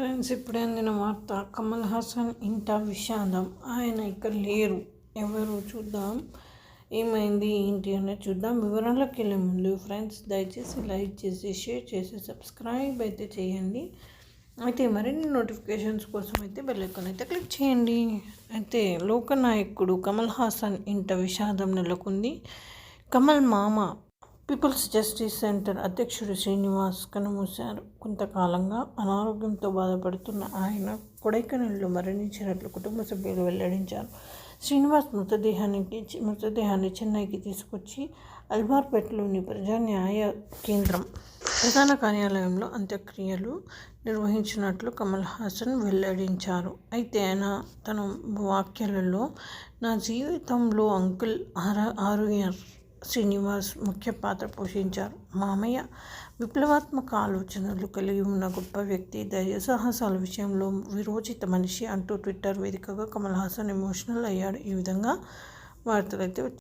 Friends ఇప్పుడే అందిన వార్త కమల్ హాసన్ ఇంట విషాదం. ఆయన ఇక్కడ లేరు. ఎవరు చూద్దాం. ఏమైంది ఏంటి అనేది చూద్దాం. వివరాల్లోకి వెళ్ళే ముందు ఫ్రెండ్స్ దయచేసి లైక్ చేసి షేర్ చేసి సబ్స్క్రైబ్ అయితే చేయండి. అయితే మరిన్ని నోటిఫికేషన్స్ కోసం అయితే బెల్ ఐకాన్ అయితే క్లిక్ చేయండి. అయితే లోకనాయకుడు కమల్ హాసన్ ఇంట విషాదం నెలకొంది. కమల్ మామ పీపుల్స్ జస్టిస్ సెంటర్ అధ్యక్షుడు శ్రీనివాస్ కనుమూశారు. కొంతకాలంగా అనారోగ్యంతో బాధపడుతున్న ఆయన కొడైకెనాల్లో మరణించినట్లు కుటుంబ సభ్యులు వెల్లడించారు. శ్రీనివాస్ మృతదేహానికి మృతదేహాన్ని చెన్నైకి తీసుకొచ్చి అల్బార్పేట్లోని ప్రజాన్యాయ కేంద్రం ప్రధాన కార్యాలయంలో అంత్యక్రియలు నిర్వహించినట్లు కమల్ హాసన్ వెల్లడించారు. అయితే ఆయన తన వ్యాఖ్యలలో నా జీవితంలో అంకుల్ ఆర్ ఆరు శ్రీనివాస్ ముఖ్య పాత్ర పోషించారు. మామయ్య విప్లవాత్మక ఆలోచనలు కలిగి ఉన్న గొప్ప వ్యక్తి ధైర్య సాహసాల విషయంలో విరోచిత మనిషి అంటూ ట్విట్టర్ వేదికగా కమల్ హాసన్ ఎమోషనల్ అయ్యాడు. ఈ విధంగా వార్తలు అయితే